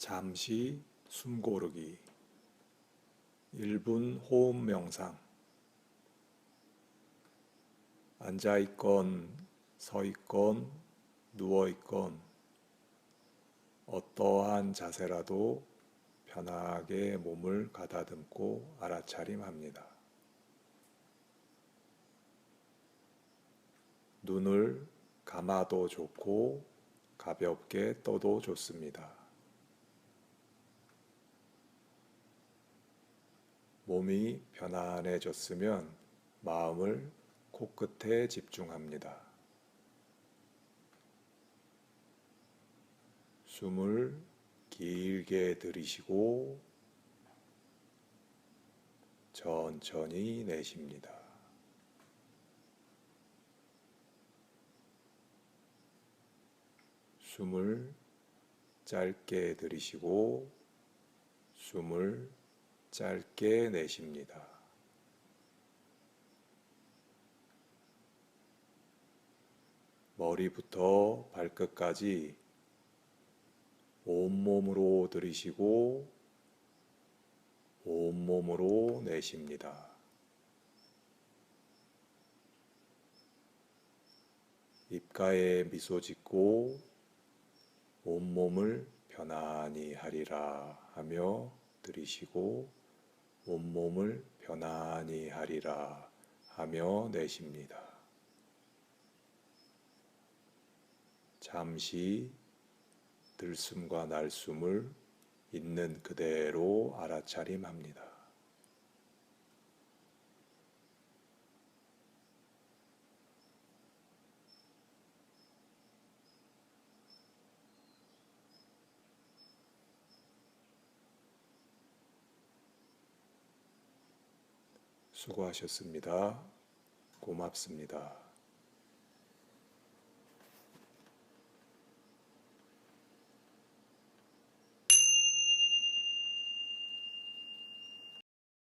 잠시 숨 고르기 1분 호흡 명상 앉아 있건 서 있건 누워 있건 어떠한 자세라도 편하게 몸을 가다듬고 알아차림합니다. 눈을 감아도 좋고 가볍게 떠도 좋습니다. 몸이 편안해졌으면 마음을 코끝에 집중합니다. 숨을 길게 들이시고 천천히 내쉽니다. 숨을 짧게 들이시고 숨을 짧게 내쉽니다. 머리부터 발끝까지 온몸으로 들이시고 온몸으로 내쉽니다. 입가에 미소 짓고 온몸을 편안히 하리라 하며 들이시고 온몸을 편안히 하리라 하며 내쉽니다. 잠시 들숨과 날숨을 있는 그대로 알아차림합니다. 수고하셨습니다. 고맙습니다.